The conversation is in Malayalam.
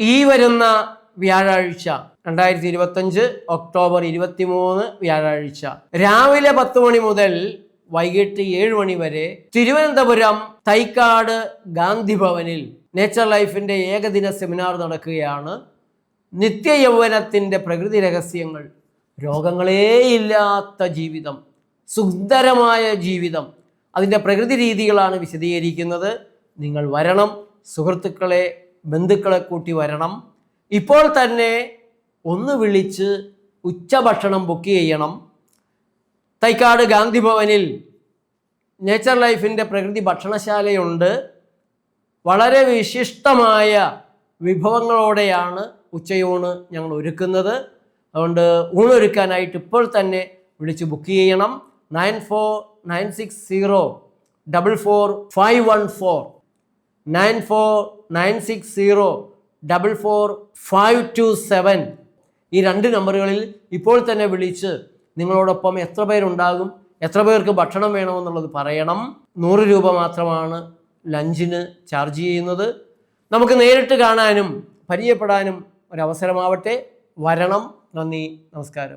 ഈ വരുന്ന വ്യാഴാഴ്ച രണ്ടായിരത്തി ഇരുപത്തഞ്ച് ഒക്ടോബർ ഇരുപത്തിമൂന്ന് വ്യാഴാഴ്ച രാവിലെ പത്ത് മണി മുതൽ വൈകിട്ട് ഏഴ് മണി വരെ തിരുവനന്തപുരം തൈക്കാട് ഗാന്ധി ഭവനിൽ നേച്ചർ ലൈഫിന്റെ ഏകദിന സെമിനാർ നടക്കുകയാണ്. നിത്യ യൗവനത്തിന്റെ പ്രകൃതി രഹസ്യങ്ങൾ രോഗങ്ങളേയില്ലാത്ത ജീവിതം സുന്ദരമായ ജീവിതം അതിന്റെ പ്രകൃതി രീതികളാണ് വിശദീകരിക്കുന്നത്. നിങ്ങൾ വരണം സുഹൃത്തുക്കളെ ബന്ധുക്കളെ കൂട്ടി വരണം. ഇപ്പോൾ തന്നെ ഒന്ന് വിളിച്ച് ഉച്ചഭക്ഷണം ബുക്ക് ചെയ്യണം. തൈക്കാട് ഗാന്ധി ഭവനിൽ നേച്ചർ ലൈഫിന്റെ പ്രകൃതി ഭക്ഷണശാലയുണ്ട്. വളരെ വിശിഷ്ടമായ വിഭവങ്ങളോടെയാണ് ഉച്ചയൂണ് ഞങ്ങൾ ഒരുക്കുന്നത്. അതുകൊണ്ട് ഊണൊരുക്കാനായിട്ട് ഇപ്പോൾ തന്നെ വിളിച്ച് ബുക്ക് ചെയ്യണം. Nine four nine six zero double four five one four. Nine four nine six zero double four five two seven. ഈ രണ്ട് നമ്പറുകളിൽ ഇപ്പോൾ തന്നെ വിളിച്ച് നിങ്ങളോടൊപ്പം എത്ര പേരുണ്ടാകും എത്ര പേർക്ക് ഭക്ഷണം വേണമെന്നുള്ളത് പറയണം. നൂറ് രൂപ മാത്രമാണ് ലഞ്ചിന് ചാർജ് ചെയ്യുന്നത്. നമുക്ക് നേരിട്ട് കാണാനും പരിചയപ്പെടാനും ഒരവസരമാവട്ടെ. വരണം. നന്ദി. നമസ്കാരം.